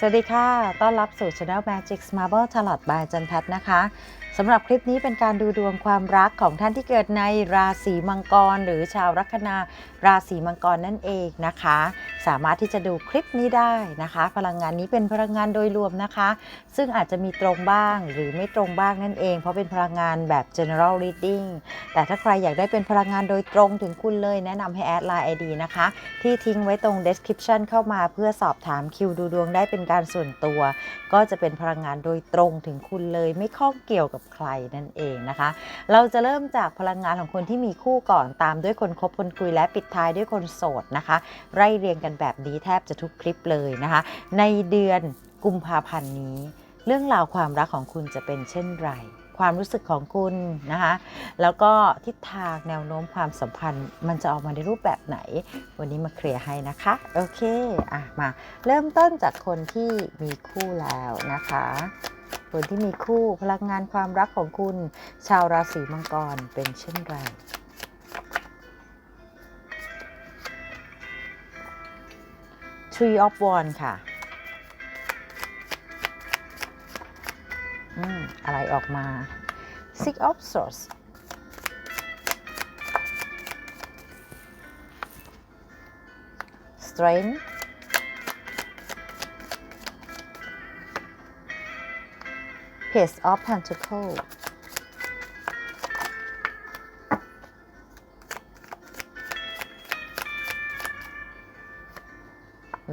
สวัสดีค่ะ ต้อนรับสู่ Channel Magic Marble Tarot by จันแพทนะคะสำหรับคลิปนี้เป็นการดูดวงความรักของท่านที่เกิดในราศีมังกร หรือชาวลัคนาราศีมังกรนั่นเองนะคะสามารถที่จะดูคลิปนี้ได้นะคะ พลังงานนี้เป็นพลังงานโดยรวมนะคะ ซึ่งอาจจะมีตรงบ้างหรือไม่ตรงบ้างนั่นเอง เพราะเป็นพลังงานแบบ general reading แต่ถ้าใครอยากได้เป็นพลังงานโดยตรงถึงคุณเลยแนะนำให้แอดไลน์ ID นะคะ ที่ทิ้งไว้ตรง description เข้ามาเพื่อสอบถามคิวดูดวงได้เป็นการส่วนตัว ก็จะเป็นพลังงานโดยตรงถึงคุณเลยไม่ข้องเกี่ยวกับใครนั่นเองนะคะ เราจะเริ่มจากพลังงานของคนที่มีคู่ก่อนตามด้วยคนคบคนคุยและปิดท้ายด้วยคนโสดนะคะ ไล่เรียงกันแบบนี้แทบจะทุกคลิปเลยนะคะ ในเดือนกุมภาพันธ์นี้ เรื่องราวความรักของคุณจะเป็นเช่นไร ความรู้สึกของคุณนะคะ แล้วก็ทิศทางแนวโน้มความสัมพันธ์ มันจะออกมาในรูปแบบไหน วันนี้มาเคลียร์ให้นะคะ โอเคอะมาเริ่มต้นจากคนที่มีคู่แล้วนะคะคนที่มีคู่พลังงานความรักของคุณ ชาวราศีมังกรเป็นเช่นไร Tree of Wands ค่ะอืมอะไรออกมา Six of Swords Strength Page of Pentacles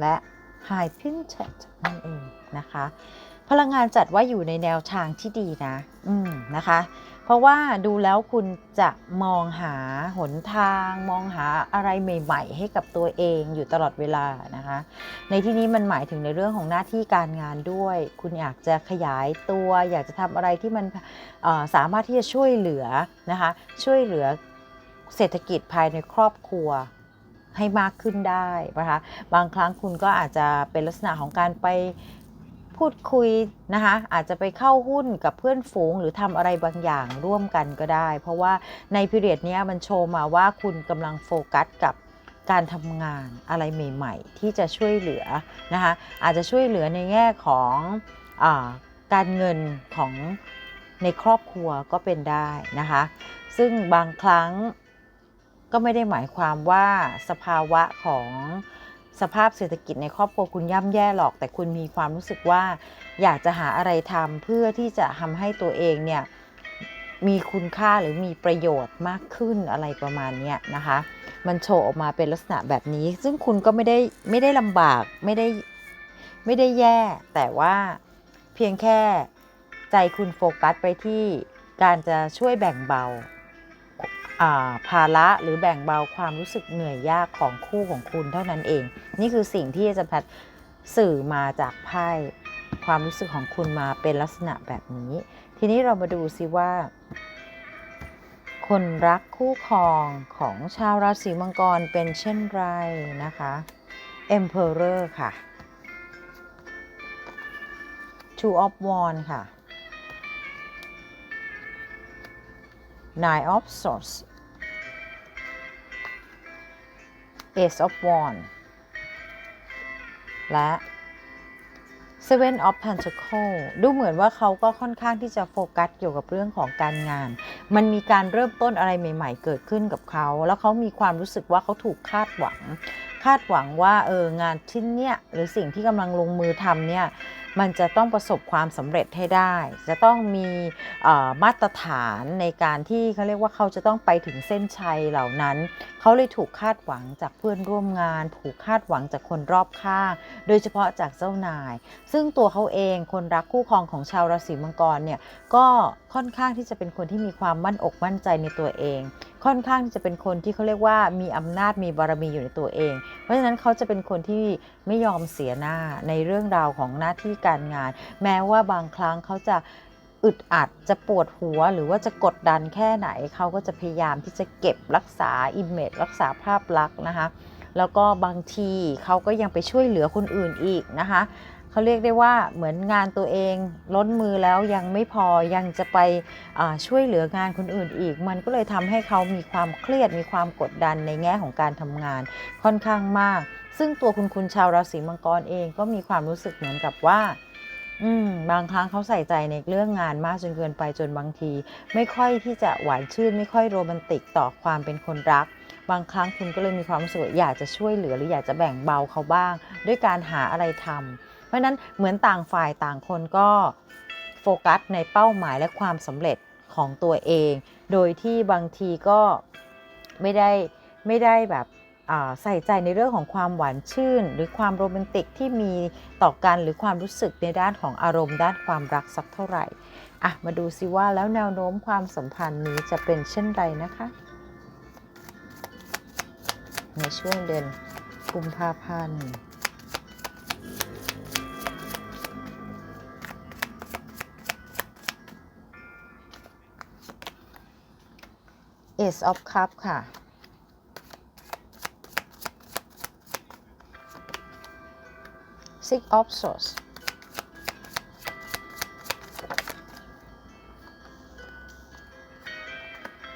และ High Pinted นั่นเองนะคะ พลังงานจัดว่าอยู่ในแนวทางที่ดีนะ อืมนะคะ เพราะว่าดูแล้วคุณจะมองหาหนทาง มองหาอะไรใหม่ๆ ให้กับตัวเองอยู่ตลอดเวลานะคะ ในที่นี้มันหมายถึงในเรื่องของหน้าที่การงานด้วย คุณอยากจะขยายตัว อยากจะทำอะไรที่มันสามารถที่จะช่วยเหลือนะคะ ช่วยเหลือเศรษฐกิจภายในครอบครัว ให้มากขึ้นได้นะคะบางครั้งคุณก็อาจจะเป็นลักษณะของการไปพูดคุยนะคะอาจจะไปเข้าหุ้นกับเพื่อนฝูงหรือทำอะไรบางอย่างร่วมกันก็ได้ เพราะว่าในพิเรียดนี้มันโชว์มาว่าคุณกำลังโฟกัสกับการทำงานอะไรใหม่ ๆ ที่จะช่วยเหลือนะคะอาจจะช่วยเหลือในแง่ของอการเงินของในครอบครัวก็เป็นได้นะคะ ซึ่งบางครั้ง ก็ไม่ได้หมายความว่าสภาวะของสภาพเศรษฐกิจในครอบครัวคุณย่ำแย่หรอก แต่คุณมีความรู้สึกว่า อยากจะหาอะไรทำเพื่อที่จะทำให้ตัวเองเนี่ยมีคุณค่าหรือมีประโยชน์มากขึ้นอะไรประมาณนี้นะคะ มันโชว์ออกมาเป็นลักษณะแบบนี้ ซึ่งคุณก็ไม่ได้ไม่ได้ลำบากไม่ได้ไม่ได้แย่ แต่ว่าเพียงแค่ใจคุณโฟกัสไปที่การจะช่วยแบ่งเบา ภาระหรือแบ่งเบาความรู้สึกเหนื่อยยากของคู่ของคุณเท่านั้นเอง นี่คือสิ่งที่อาจารย์แพทสื่อมาจากไพ่ความรู้สึกของคุณมาเป็นลักษณะแบบนี้ ทีนี้เรามาดูซิว่า คนรักคู่ครองของชาวราศีมังกรเป็นเช่นไรนะคะ Emperor ค่ะ Two of Wands ค่ะ Nine of Swords Ace of Wands และ Seven of Pentacles ดูเหมือนว่าเขาก็ค่อนข้างที่จะโฟกัสเกี่ยวกับเรื่องของการงาน มันมีการเริ่มต้นอะไรใหม่ ๆ เกิดขึ้นกับเขา แล้วเขามีความรู้สึกว่าเขาถูกคาดหวัง คาดหวังว่าเอองานชิ้นเนี้ยหรือสิ่งที่กำลังลงมือทำเนี่ย มันจะต้องประสบความสำเร็จให้ได้ จะต้องมีมาตรฐานในการที่เขาเรียกว่าเขาจะต้องไปถึงเส้นชัยเหล่านั้น เขาเลยถูกคาดหวังจากเพื่อนร่วมงาน ถูกคาดหวังจากคนรอบข้างโดยเฉพาะจากเจ้านาย ซึ่งตัวเขาเองคนรักคู่ครองของชาวราศีมังกรเนี่ยก็ค่อนข้างที่จะเป็นคนที่มีความมั่นอกมั่นใจในตัวเอง ค่อนข้างที่จะเป็นคนที่เขาเรียกว่ามีอำนาจมีบารมีอยู่ในตัวเอง เพราะฉะนั้นเขาจะเป็นคนที่ไม่ยอมเสียหน้าในเรื่องราวของหน้าที่การงาน แม้ว่าบางครั้งเขาจะอึดอัดจะปวดหัวหรือว่าจะกดดันแค่ไหนเขาก็จะพยายามที่จะเก็บรักษาอิมเมจรักษาภาพลักษณ์นะคะแล้วก็บางทีเขาก็ยังไปช่วยเหลือคนอื่นอีกนะคะ เขาเรียกได้ว่าเหมือนงานตัวเองล้นมือแล้วยังไม่พอยังจะไปช่วยเหลืองานคนอื่นอีก มันก็เลยทำให้เขามีความเครียดมีความกดดันในแง่ของการทำงานค่อนข้างมาก ซึ่งตัวคุณคุณชาวราศีมังกรเองก็มีความรู้สึกเหมือนกับว่าอืมบางครั้งเขาใส่ใจในเรื่องงานมากจนเกินไปจนบางที ไม่ค่อยที่จะหวานชื่น ไม่ค่อยโรแมนติกต่อความเป็นคนรัก บางครั้งคุณก็เลยมีความรู้สึกอยากจะช่วยเหลือหรืออยากจะแบ่งเบาเขาบ้าง ด้วยการหาอะไรทำเพ ราะนั้นเหมือนต่างฝ่ายต่างคนก็โฟกัสในเป้าหมายและความสำเร็จของตัวเอง โดยที่บางทีก็ไม่ได้ไม่ได้แบบใส่ใจในเรื่องของความหวานชื่น หรือความโรแมนติกที่มีต่อกันหรือความรู้สึกในด้านของอารมณ์ ด้านความรักสักเท่าไหร่อะมาดูซิว่าแล้วแนวโน้มความสัมพันธ์นี้จะเป็นเช่นไรนะคะ ในช่วงเดือนกุมภาพันธ์ Ace of Cup ค่ะ Six of Swords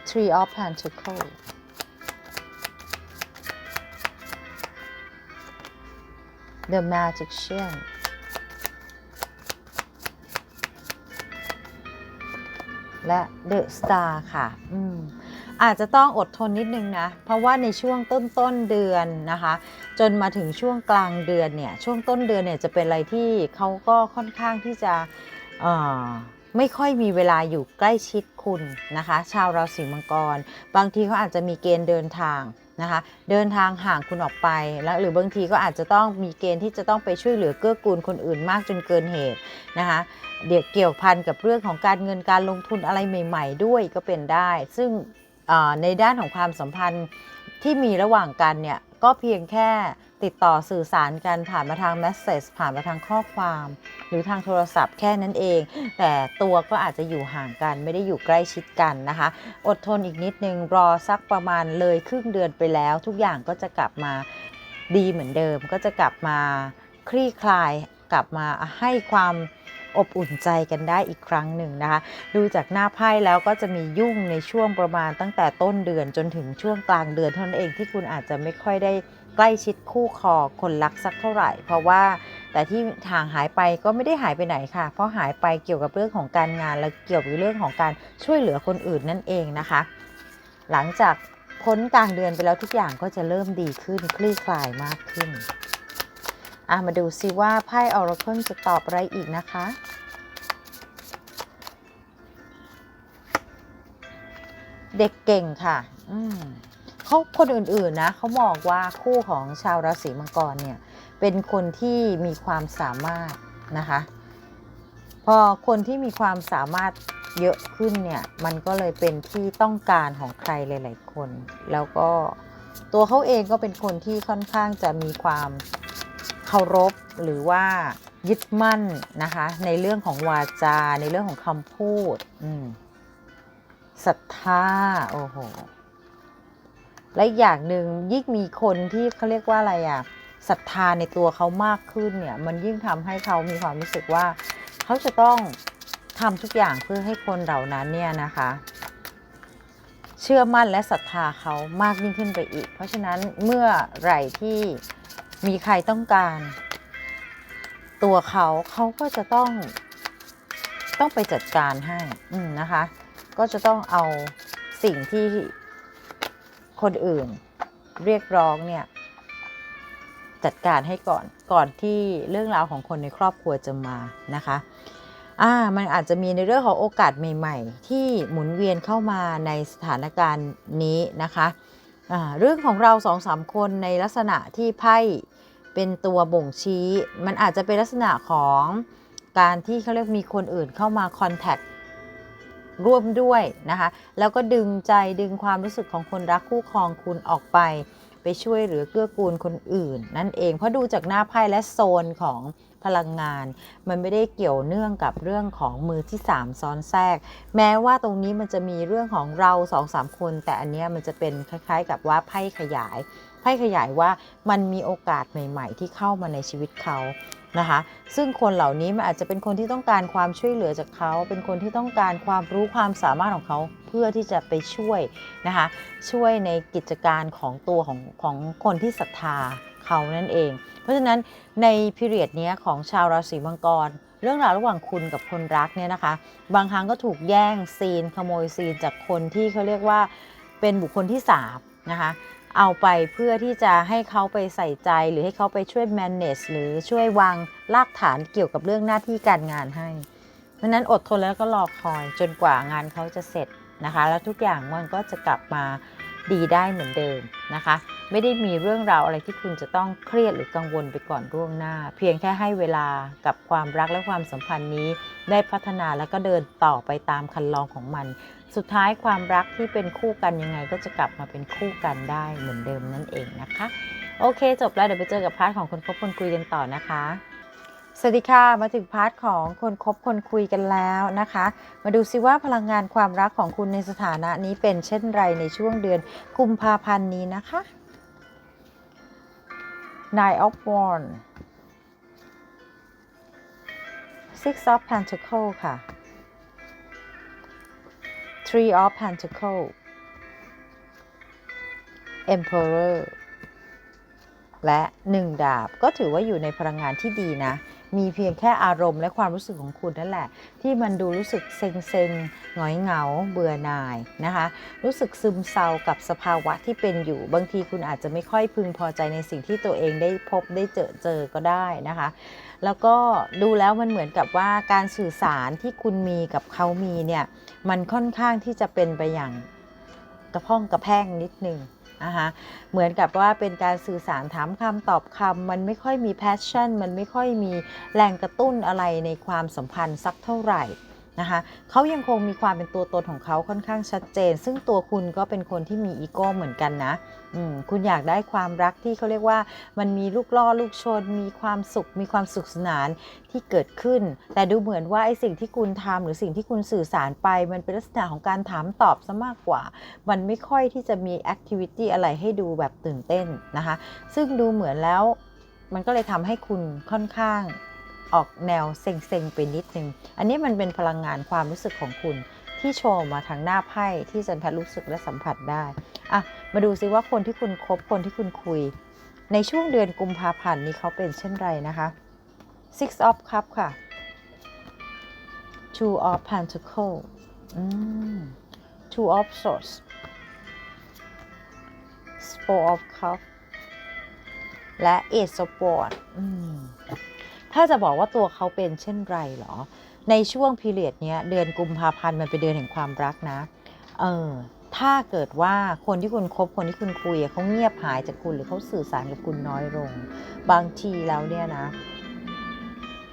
Three of Pentacles The Magician และ The Star ค่ะ อืม อาจจะต้องอดทนนิดนึงนะ เพราะว่าในช่วงต้นต้นเดือนนะคะ จนมาถึงช่วงกลางเดือนเนี่ยช่วงต้นเดือนเนี่ยจะเป็นอะไรที่เขาก็ค่อนข้างที่จะไม่ค่อยมีเวลาอยู่ใกล้ชิดคุณนะคะ ชาวราศีมังกร บางทีเขาอาจจะมีเกณฑ์เดินทางนะคะเดินทางห่างคุณออกไปแล้วหรือบางทีก็อาจจะต้องมีเกณฑ์ที่จะต้องไปช่วยเหลือเกื้อกูลคนอื่นมากจนเกินเหตุนะคะเดี๋ยวเกี่ยวพันกับเรื่องของการเงินการลงทุนอะไรใหม่ ๆ ด้วยก็เป็นได้ ซึ่ง ในด้านของความสัมพันธ์ที่มีระหว่างกันเนี่ยก็เพียงแค่ติดต่อสื่อสารกันผ่านมาทาง Message ผ่านมาทางข้อความ หรือทางโทรศัพท์แค่นั้นเอง แต่ตัวก็อาจจะอยู่ห่างกันไม่ได้อยู่ใกล้ชิดกันนะคะ อดทนอีกนิดนึงรอสักประมาณเลยครึ่งเดือนไปแล้ว ทุกอย่างก็จะกลับมาดีเหมือนเดิม ก็จะกลับมาคลี่คลายกลับมาให้ความ อบอุ่นใจกันได้อีกครั้งหนึ่งนะคะ ดูจากหน้าไพ่แล้วก็จะมียุ่งในช่วงประมาณตั้งแต่ต้นเดือนจนถึงช่วงกลางเดือนเท่านั้นเองที่คุณอาจจะไม่ค่อยได้ใกล้ชิดคู่ครอคนรักสักเท่าไหร่ เพราะว่าแต่ที่ห่างหายไปก็ไม่ได้หายไปไหนค่ะ เพราะหายไปเกี่ยวกับเรื่องของการงานและเกี่ยวกับเรื่องของการช่วยเหลือคนอื่นนั่นเองนะคะ หลังจากพ้นกลางเดือนไปแล้วทุกอย่างก็จะเริ่มดีขึ้นคลี่คลายมากขึ้น อะมาดูซิว่าไพ่ออราเคิลจะตอบอะไรอีกนะคะ เด็กเก่งค่ะ อืมเขาคนอื่นๆนะเขามองว่าคู่ของชาวราศีมังกรเนี่ย เป็นคนที่มีความสามารถนะคะ พอคนที่มีความสามารถเยอะขึ้นเนี่ย มันก็เลยเป็นที่ต้องการของใครหลาย ๆ คน แล้วก็ตัวเขาเองก็เป็นคนที่ค่อนข้างจะมีความ เคารพหรือว่ายึดมั่นนะคะ ในเรื่องของวาจา ในเรื่องของคำพูดศรัทธาโอ้โหและอีกอย่างหนึ่งยิ่งมีคนที่เขาเรียกว่าอะไรอะศรัทธาในตัวเขามากขึ้นเนี่ย มันยิ่งทำให้เขามีความรู้สึกว่า เขาจะต้องทำทุกอย่างเพื่อให้คนเหล่านั้นเนี่ยนะคะ เชื่อมั่นและศรัทธาเขามากยิ่งขึ้นไปอีก เพราะฉะนั้นเมื่อไหร่ที่ มีใครต้องการ ตัวเขาเขาก็จะต้อง ต้องไปจัดการให้นะคะ ก็จะต้องเอาสิ่งที่คนอื่นเรียกร้องเนี่ย จัดการให้ก่อนก่อนที่เรื่องราวของคนในครอบครัวจะมานะคะอ่ามันอาจจะมีในเรื่องของโอกาสใหม่ๆ ที่หมุนเวียนเข้ามาในสถานการณ์นี้นะคะอ่าเรื่องของเราสองสามคนในลักษณะที่ไพ่ เป็นตัวบ่งชี้ มันอาจจะเป็นลักษณะของการที่เขาเรียกมีคนอื่นเข้ามาคอนแทคร่วมด้วยนะคะ แล้วก็ดึงใจดึงความรู้สึกของคนรักคู่ครองคุณออกไป ไปช่วยเหลือเกื้อกูลคนอื่น นั่นเองเพราะดูจากหน้าไพ่และโซนของพลังงาน มันไม่ได้เกี่ยวเนื่องกับเรื่องของมือที่ 3 ซ้อนแทรก แม้ว่าตรงนี้มันจะมีเรื่องของเรา2อสามคน แต่อันเนี้ยมันจะเป็นคล้ายๆ กับว่าไพ่ขยาย ไพ่ขยายว่ามันมีโอกาสใหม่ ๆ ที่เข้ามาในชีวิตเขานะคะ ซึ่งคนเหล่านี้มันอาจจะเป็นคนที่ต้องการความช่วยเหลือจากเขา เป็นคนที่ต้องการความรู้ความสามารถของเขาเพื่อที่จะไปช่วยนะคะ ช่วยในกิจการของตัวของของคนที่ศรัทธาเขานั่นเอง เพราะฉะนั้นในพิเรียดนี้ของชาวราศีมังกรเรื่องราวระหว่างคุณกับคนรักเนี่ยนะคะ บางครั้งก็ถูกแย่งซีนขโมยซีนจากคนที่เขาเรียกว่าเป็นบุคคลที่สามนะคะ เอาไปเพื่อที่จะให้เขาไปใส่ใจหรือให้เขาไปช่วย manage หรือช่วยวางรากฐานเกี่ยวกับเรื่องหน้าที่การงานให้ดังนั้นอดทนแล้วก็รอคอยจนกว่างานเขาจะเสร็จนะคะ แล้วทุกอย่างมันก็จะกลับมาดีได้เหมือนเดิมนะคะ ไม่ได้มีเรื่องราวอะไรที่คุณจะต้องเครียดหรือกังวลไปก่อนล่วงหน้า เพียงแค่ให้เวลากับความรักและความสัมพันธ์นี้ ได้พัฒนาแล้วก็เดินต่อไปตามคันลองของมัน สุดท้ายความรักที่เป็นคู่กันยังไงก็จะกลับมาเป็นคู่กันได้เหมือนเดิมนั่นเองนะคะ โอเค จบแล้วเดี๋ยวไปเจอกับพาร์ทของคนคบคนคุยกันต่อนะคะสวัสดีค่ะ มาถึงพาร์ทของคนคบคนคุยกันแล้วนะคะ มาดูซิว่าพลังงานความรักของคุณในสถานะนี้เป็นเช่นไรในช่วงเดือนกุมภาพันธ์นี้นะคะ Nine of Wands Six of Pentacles ค่ะ Three of Pentacles Emperor และ 1 ดาบก็ถือว่าอยู่ในพลังงานที่ดีนะ มีเพียงแค่อารมณ์และความรู้สึกของคุณนั่นแหละ ที่มันดูรู้สึกเซ็งเซ็งหงอยเหงา เบื่อหน่ายนะคะ รู้สึกซึมเศร้ากับสภาวะที่เป็นอยู่ บางทีคุณอาจจะไม่ค่อยพึงพอใจในสิ่งที่ตัวเองได้พบได้เจอเจอก็ได้นะคะ แล้วก็ดูแล้วมันเหมือนกับว่าการสื่อสารที่คุณมีกับเขามีเนี่ยมันค่อนข้างที่จะเป็นไปอย่างกระพ้องกระแพงนิดนึง นะคะเหมือนกับว่าเป็นการสื่อสารถามคำตอบคำมันไม่ค่อยมีแพชชั่น มันไม่ค่อยมีแรงกระตุ้นอะไรในความสัมพันธ์สักเท่าไหร่ นะคะเขายังคงมีความเป็นตัวตนของเขาค่อนข้างชัดเจน ซึ่งตัวคุณก็เป็นคนที่มีอีโก้เหมือนกันนะคุณอยากได้ความรักที่เขาเรียกว่า มันมีลูกล่อลูกชน มีความสุข มีความสุขสนานที่เกิดขึ้น แต่ดูเหมือนว่าไอ้สิ่งที่คุณทำหรือสิ่งที่คุณสื่อสารไป มันเป็นลักษณะของการถามตอบซะมากกว่า มันไม่ค่อยที่จะมีแอคทิวิตี้อะไรให้ดูแบบตื่นเต้นนะคะ ซึ่งดูเหมือนแล้วมันก็เลยทำให้คุณค่อนข้าง ออกแนวเซ็งๆไปนิดนึง อันนี้มันเป็นพลังงานความรู้สึกของคุณ ที่โชว์มาทางหน้าไพ่ที่จันพทย์รู้สึกและสัมผัสได้อะมาดูซิว่าคนที่คุณคบคนที่คุณคุย ในช่วงเดือนกุมภาพันธ์นี้เขาเป็นเช่นไรนะคะ Six of Cup ค่ะ Two of pentacle Two of Swords Four of Cup และ Ace of Wands ถ้าจะบอกว่าตัวเขาเป็นเช่นไรเหรอ ในช่วงพีเรียดเนี้ยเดือนกุมภาพันธ์มันเป็นเดือนแห่งความรักนะ เออ ถ้าเกิดว่าคนที่คุณคบคนที่คุณคุยเขาเงียบหายจากคุณหรือเขาสื่อสารกับคุณน้อยลง บางทีแล้วเนี่ยนะ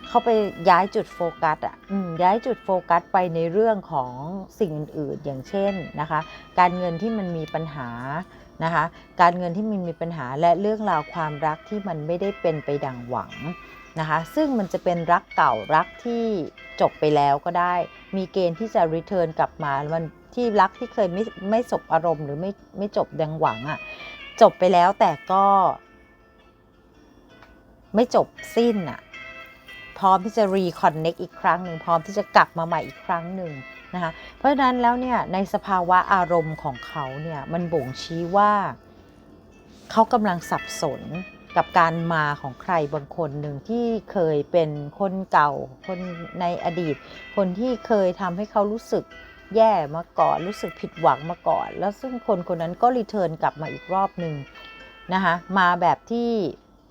เขาไปย้ายจุดโฟกัสอะย้ายจุดโฟกัสไปในเรื่องของสิ่งอื่นๆ อย่างเช่นนะคะ การเงินที่มันมีปัญหานะคะ การเงินที่มันมีปัญหาและเรื่องราวความรักที่มันไม่ได้เป็นไปดังหวัง นะคะซึ่งมันจะเป็นรักเก่ารักที่จบไปแล้วก็ได้ มีเกณฑ์ที่จะรีเทิร์นกลับมามันที่รักที่เคยไม่ไม่สบอารมณ์หรือไม่ไม่จบดังหวังอะ่ะจบไปแล้วแต่ก็ ไม่จบสิ้นอะพร้อมที่จะรีคอนเน็กอีกครั้งหนึ่งพร้อมที่จะกลับมาใหม่อีกครั้งหนึ่งนะคะเพราะฉะนั้นแล้วเนี่ยในสภาวะอารมณ์ของเขาเนี่ยมันบ่งชี้ว่า เขากำลังสับสน กับการมาของใครบางคนหนึ่งที่เคยเป็นคนเก่า คนในอดีต คนที่เคยทำให้เขารู้สึกแย่มาก่อน รู้สึกผิดหวังมาก่อน แล้วซึ่งคนคนนั้นก็รีเทิร์นกลับมาอีกรอบหนึ่งนะคะมาแบบที่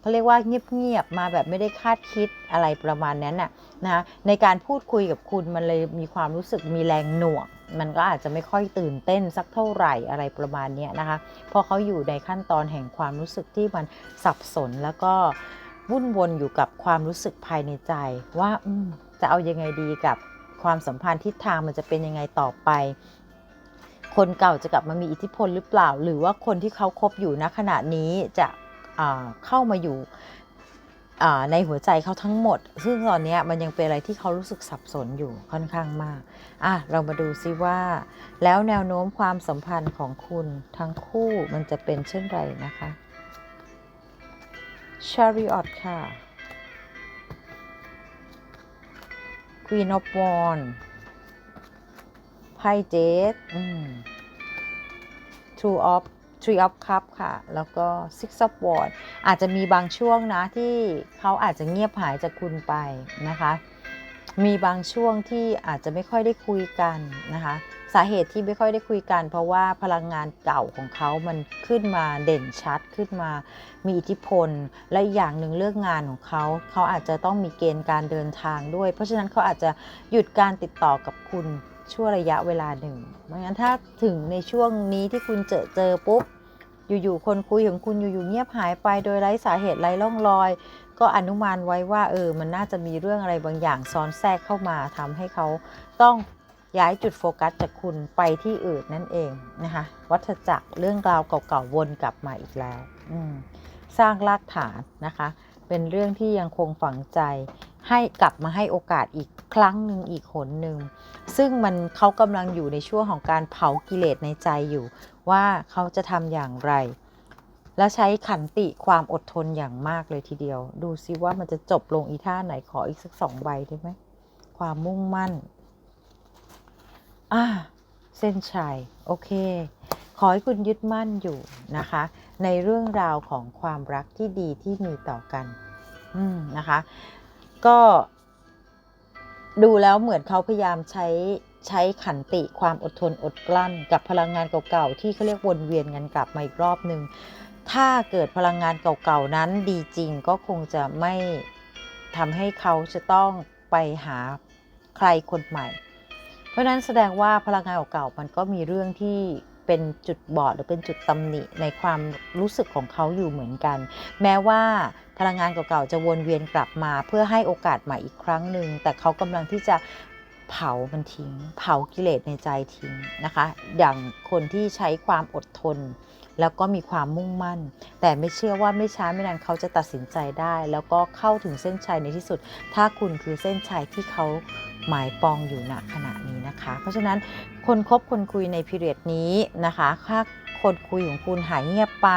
เขาเรียกว่าเงียบๆมาแบบไม่ได้คาดคิดอะไรประมาณนั้นน่ะนะคะในการพูดคุยกับคุณมันเลยมีความรู้สึกมีแรงหน่วง มันก็อาจจะไม่ค่อยตื่นเต้นสักเท่าไหร่อะไรประมาณนี้นะคะเพราะเขาอยู่ในขั้นตอนแห่งความรู้สึกที่มันสับสนแล้วก็วุ่นวนอยู่กับความรู้สึกภายในใจ ว่าจะเอายังไงดีกับความสัมพันธ์ทิศทางมันจะเป็นยังไงต่อไป คนเก่าจะกลับมามีอิทธิพลหรือเปล่า หรือว่าคนที่เขาคบอยู่ณขณะนี้จะเข้ามาอยู่ ในหัวใจเขาทั้งหมด ซึ่งตอนนี้มันยังเป็นอะไรที่เขารู้สึกสับสนอยู่ค่อนข้างมากอะเรามาดูซิว่า แล้วแนวโน้มความสัมพันธ์ของคุณทั้งคู่มันจะเป็นเช่นไรนะคะ Chariot ค่ะ Queen of Wands ไพ่เจด Two of Tree of Cup ค่ะ แล้วก็ Six of Wands อาจจะมีบางช่วงนะที่เขาอาจจะเงียบหายจากคุณไปนะคะ มีบางช่วงที่อาจจะไม่ค่อยได้คุยกันนะคะ สาเหตุที่ไม่ค่อยได้คุยกัน เพราะว่าพลังงานเก่าของเขามันขึ้นมาเด่นชัดขึ้นมา มีอิทธิพล และอีกอย่างหนึ่งเรื่องงานของเขา เขาอาจจะต้องมีเกณฑ์การเดินทางด้วย เพราะฉะนั้นเขาอาจจะหยุดการติดต่อกับคุณชั่วระยะเวลาหนึ่งเพราะงั้นถ้าถึงในช่วงนี้ที่คุณเจอเจอปุ๊บ อยู่ๆคนคุยของคุณอยู่ๆเงียบหายไปโดยไร้สาเหตุไร้ร่องรอย ก็อนุมานไว้ว่าเออมันน่าจะมีเรื่องอะไรบางอย่างซ้อนแทรกเข้ามาทำให้เขาต้องย้ายจุดโฟกัสจากคุณไปที่อื่นนั่นเองนะคะวัฏจักรเรื่องราวเก่าๆวนกลับมาอีกแล้วสร้างรากฐานนะคะ เป็นเรื่องที่ยังคงฝังใจ ให้กลับมาให้โอกาสอีกครั้งหนึ่งอีกหนหนึ่งซึ่งมันเขากำลังอยู่ในช่วงของการเผากิเลสในใจอยู่ ว่าเขาจะทำอย่างไร และใช้ขันติความอดทนอย่างมากเลยทีเดียว ดูซิว่ามันจะจบลงอีท่าไหนขออีกสักสองใบได้ไหมความมุ่งมั่นอ่าเส้นชัยโอเค ขอให้คุณยึดมั่นอยู่นะคะ ในเรื่องราวของความรักที่ดีที่มีต่อกัน อืมนะคะ ก็ดูแล้วเหมือนเขาพยายามใช้ใช้ขันติความอดทนอดกลั้น กับพลังงานเก่าๆที่เขาเรียกวนเวียนกันกลับมาอีกรอบหนึ่งถ้าเกิดพลังงานเก่าๆนั้นดีจริงก็คงจะไม่ทำให้เขาจะต้องไปหาใครคนใหม่ เพราะฉะนั้นแสดงว่าพลังงานเก่าๆมันก็มีเรื่องที่ เป็นจุดบอดหรือเป็นจุดตำหนิในความรู้สึกของเขาอยู่เหมือนกัน แม้ว่าพลังงานเก่าๆจะวนเวียนกลับมา เพื่อให้โอกาสใหม่อีกครั้งหนึ่งแต่เขากำลังที่จะเผามันทิ้ง เผากิเลสในใจทิ้งนะคะ อย่างคนที่ใช้ความอดทน แล้วก็มีความมุ่งมั่น แต่ไม่เชื่อว่าไม่ช้าไม่นานเขาจะตัดสินใจได้ แล้วก็เข้าถึงเส้นชัยในที่สุด ถ้าคุณคือเส้นชัยที่เขาหมายปองอยู่ณขณะนี้นะคะ เพราะฉะนั้น คนคบคนคุยในพีเรียดนี้นะคะถ้าคนคุยของคุณหายเงียบไป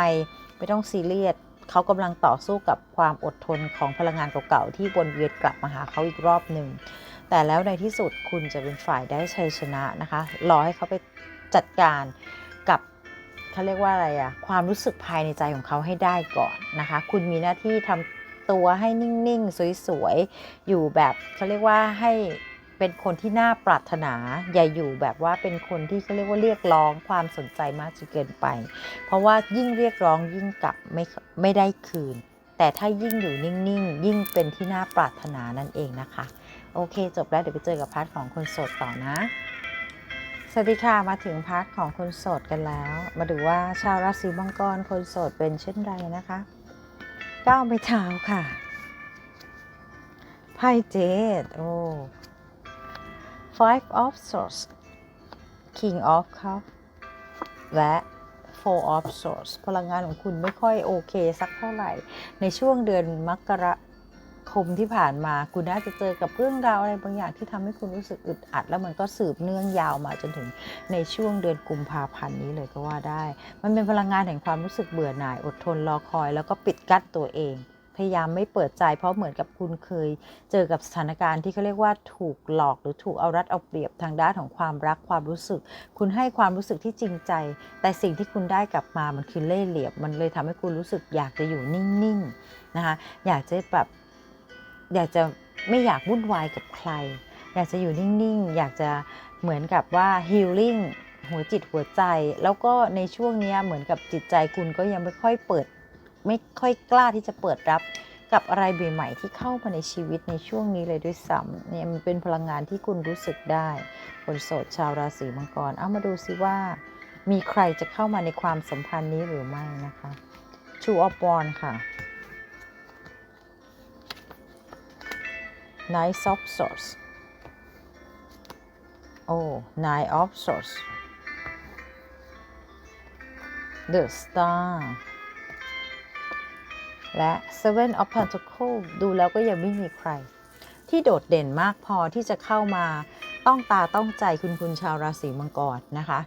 ไม่ต้องซีเรียสเขากำลังต่อสู้กับความอดทนของพลังงานเก่าๆที่วนเวียนกลับมาหาเขาอีกรอบหนึ่งแต่แล้วในที่สุดคุณจะเป็นฝ่ายได้ชัยชนะนะคะรอให้เขาไปจัดการกับเขาเรียกว่าอะไรอะความรู้สึกภายในใจของเขาให้ได้ก่อนนะคะ คุณมีหน้าที่ทำตัวให้นิ่งๆ สวยๆ อยู่แบบเขาเรียกว่าให้ เป็นคนที่น่าปรารถนา อย่าอยู่แบบว่าเป็นคนที่เขาเรียกว่าเรียกร้องความสนใจมากจนเกินไป เพราะว่ายิ่งเรียกร้องยิ่งกลับไม่ไม่ได้คืน แต่ถ้ายิ่งอยู่นิ่งๆ ยิ่งเป็นที่น่าปรารถนานั่นเองนะคะ โอเค จบแล้วเดี๋ยวไปเจอกับพาร์ทของคนโสดต่อนะสวัสดีค่ะมาถึงพาร์ทของคนโสดกันแล้ว มาดูว่าชาวราศีมังกรคนโสดเป็นเช่นไรนะคะก้าวไม่เท้าค่ะไพ่เจดโอ้ five of swords king of cup และ four of swords พลังงานของคุณไม่ค่อยโอเคสักเท่าไหร่ ในช่วงเดือนมกราคมที่ผ่านมาคุณน่าจะเจอกับเรื่องราวอะไรบางอย่างที่ทำให้คุณรู้สึกอึดอัด แล้วมันก็สืบเนื่องยาวมาจนถึงในช่วงเดือนกุมภาพันธ์นี้เลยก็ว่าได้ มันเป็นพลังงานแห่งความรู้สึกเบื่อหน่ายอดทนรอคอย แล้วก็ปิดกั้นตัวเอง พยายามไม่เปิดใจ เพราะเหมือนกับคุณเคย เจอกับสถานการณ์ที่เขาเรียกว่าถูกหลอกหรือถูกเอารัดเอาเปรียบทางด้านของความรักความรู้สึก คุณให้ความรู้สึกที่จริงใจ แต่สิ่งที่คุณได้กลับมามันคือเล่ห์เหลี่ยมมันเลยทำให้คุณรู้สึกอยากจะอยู่นิ่งๆนะคะอยากจะแบบอยากจะไม่อยากวุ่นวายกับใคร อยากจะอยู่นิ่งๆ อยากจะเหมือนกับว่าฮีลลิ่งหัวจิตหัวใจ แล้วก็ในช่วงนี้เหมือนกับจิตใจคุณก็ยังไม่ค่อยเปิด ไม่ค่อยกล้าที่จะเปิดรับกับอะไรใหม่ๆที่เข้ามาในชีวิตในช่วงนี้เลยด้วยซ้ำเนี่ยมันเป็นพลังงานที่คุณรู้สึกได้คนโสดชาวราศีมังกร เอามาดูซิว่า มีใครจะเข้ามาในความสัมพันธ์นี้หรือไม่นะคะ Two of Wands ค่ะ Nine of Swords โอ้ Nine of Swords The Star และ Seven of Pentacles ดูแล้วก็ยังไม่มีใคร ที่โดดเด่นมากพอที่จะเข้ามาต้องตาต้องใจคุณคุณชาวราศีมังกรนะคะ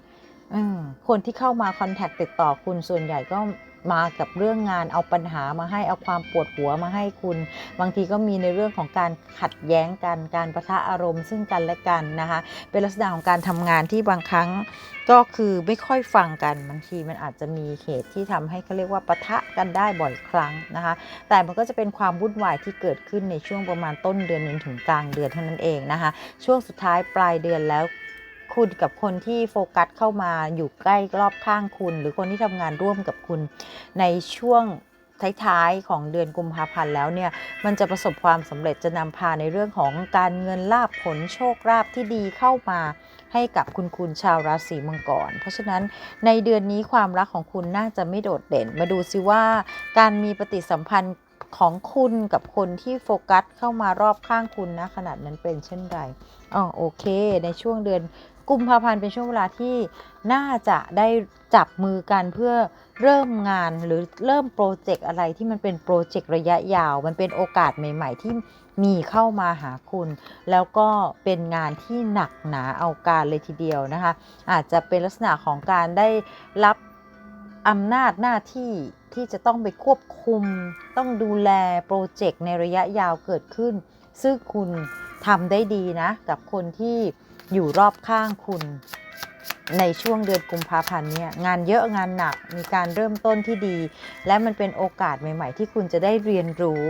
คนที่เข้ามาคอนแทคติดต่อคุณส่วนใหญ่ก็ มากับเรื่องงานเอาปัญหามาให้เอาความปวดหัวมาให้คุณ บางทีก็มีในเรื่องของการขัดแย้งกันการประทะอารมณ์ ซึ่งกันและกันนะคะ เป็นลักษณะของการทำงานที่บางครั้งก็คือไม่ค่อยฟังกันบางทีมันอาจจะมีเหตุที่ทำให้เขาเรียกว่าปะทะกันได้บ่อยครั้งนะคะ แต่มันก็จะเป็นความวุ่นวายที่เกิดขึ้นในช่วงประมาณต้นเดือนจนถึงกลางเดือนเท่านั้นเองนะคะ ช่วงสุดท้ายปลายเดือนแล้ว คุณกับคนที่โฟกัสเข้ามาอยู่ใกล้รอบข้างคุณ หรือคนที่ทำงานร่วมกับคุณในช่วงท้ายๆของเดือนกุมภาพันธ์แล้วเนี่ยมันจะประสบความสำเร็จจะนำพาในเรื่องของการเงินลาบผลโชคลาภที่ดีเข้ามาให้กับคุณคุณชาวราศีมังกร เพราะฉะนั้นในเดือนนี้ความรักของคุณน่าจะไม่โดดเด่น มาดูซิว่าการมีปฏิสัมพันธ์ของคุณกับคนที่โฟกัสเข้ามารอบข้างคุณนะขนาดนั้นเป็นเช่นไรอ๋อโอเค ในช่วงเดือน กุมภาพันธ์เป็นช่วงเวลาที่น่าจะได้จับมือกันเพื่อเริ่มงานหรือเริ่มโปรเจกต์อะไรที่มันเป็นโปรเจกต์ระยะยาว มันเป็นโอกาสใหม่ ๆ ที่มีเข้ามาหาคุณ แล้วก็เป็นงานที่หนักหนาเอาการเลยทีเดียวนะคะ อาจจะเป็นลักษณะของการได้รับอำนาจหน้าที่ที่จะต้องไปควบคุม ต้องดูแลโปรเจกต์ในระยะยาวเกิดขึ้น ซึ่งคุณทำได้ดีนะ กับคนที่ อยู่รอบข้างคุณในช่วงเดือนกุมภาพันธ์เนี่ยงานเยอะงานหนักมีการเริ่มต้นที่ดี และมันเป็นโอกาสใหม่ ๆ ที่คุณจะได้เรียนรู้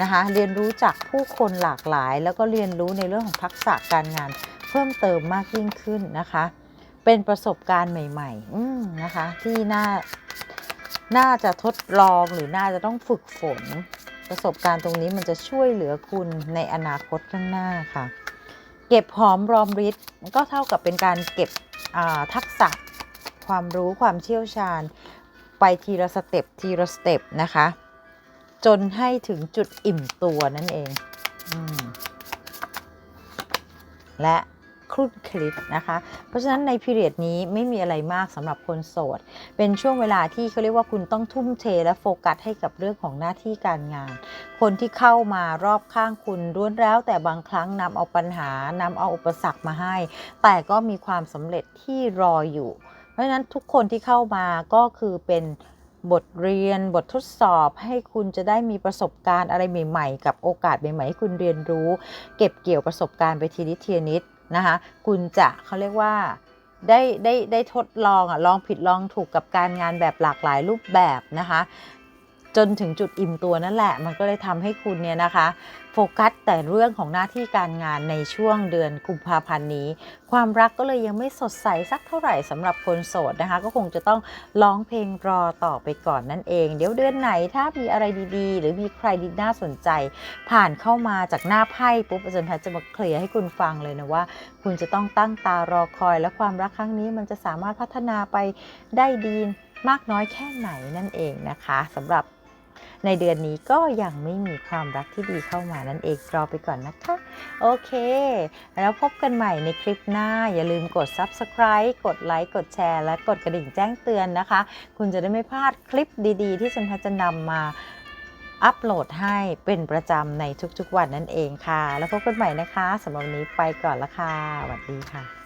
นะคะเรียนรู้จากผู้คนหลากหลาย แล้วก็เรียนรู้ในเรื่องของทักษะการงาน เพิ่มเติมมากยิ่งขึ้นนะคะ เป็นประสบการณ์ใหม่ๆนะคะที่น่าน่าจะทดลองหรือน่าจะต้องฝึกฝน ประสบการณ์ตรงนี้มันจะช่วยเหลือคุณในอนาคตข้างหน้าค่ะ เก็บหอมรอมริดก็เท่ากับเป็นการเก็บทักษะความรู้ความเชี่ยวชาญ ไปทีละสเต็ปทีละสเต็ปนะคะ จนให้ถึงจุดอิ่มตัวนั่นเองอและ ครุ่นคลิปนะคะ เพราะฉะนั้นในพีเรียดนี้ไม่มีอะไรมากสำหรับคนโสด เป็นช่วงเวลาที่เขาเรียกว่าคุณต้องทุ่มเทและโฟกัสให้กับเรื่องของหน้าที่การงาน คนที่เข้ามารอบข้างคุณล้วนแล้ว แต่บางครั้งนำเอาปัญหานำเอาอุปสรรคมาให้ แต่ก็มีความสำเร็จที่รออยู่ เพราะฉะนั้นทุกคนที่เข้ามาก็คือเป็นบทเรียนบททดสอบให้คุณจะได้มีประสบการณ์อะไรใหม่ ๆ กับโอกาสใหม่ๆให้คุณเรียนรู้ เก็บเกี่ยวประสบการณ์ไปทีนิดทีนิด นะคะคุณจะเขาเรียกว่าได้ได้ได้ทดลองอะลองผิดลองถูกกับการงานแบบหลากหลายรูปแบบนะคะ จนถึงจุดอิ่มตัวนั่นแหละ มันก็เลยทำให้คุณเนี่ยนะคะ โฟกัสแต่เรื่องของหน้าที่การงานในช่วงเดือนกุมภาพันธ์นี้ ความรักก็เลยยังไม่สดใสสักเท่าไหร่สำหรับคนโสดนะคะ ก็คงจะต้องร้องเพลงรอต่อไปก่อนนั่นเอง เดี๋ยวเดือนไหนถ้ามีอะไรดีๆ หรือมีใครดีน่าสนใจ ผ่านเข้ามาจากหน้าไพ่ปุ๊บอาจารย์แพทย์จะมาเคลียร์ให้คุณฟังเลยนะว่า คุณจะต้องตั้งตารอคอย และความรักครั้งนี้มันจะสามารถพัฒนาไปได้ดีมากน้อยแค่ไหนนั่นเองนะคะสำหรับ ในเดือนนี้ก็ยังไม่มีความรักที่ดีเข้ามานั่นเองรอไปก่อนนะคะ โอเค แล้วพบกันใหม่ในคลิปหน้า อย่าลืมกด Subscribe กดไลค์กดแชร์และกดกระดิ่งแจ้งเตือนนะคะ คุณจะได้ไม่พลาดคลิปดีๆ ที่ฉันจะนำมาอัปโหลดให้เป็นประจำในทุกๆวันนั่นเองค่ะ แล้วพบกันใหม่นะคะสำหรับวันนี้ไปก่อนละค่ะสวัสดีค่ะ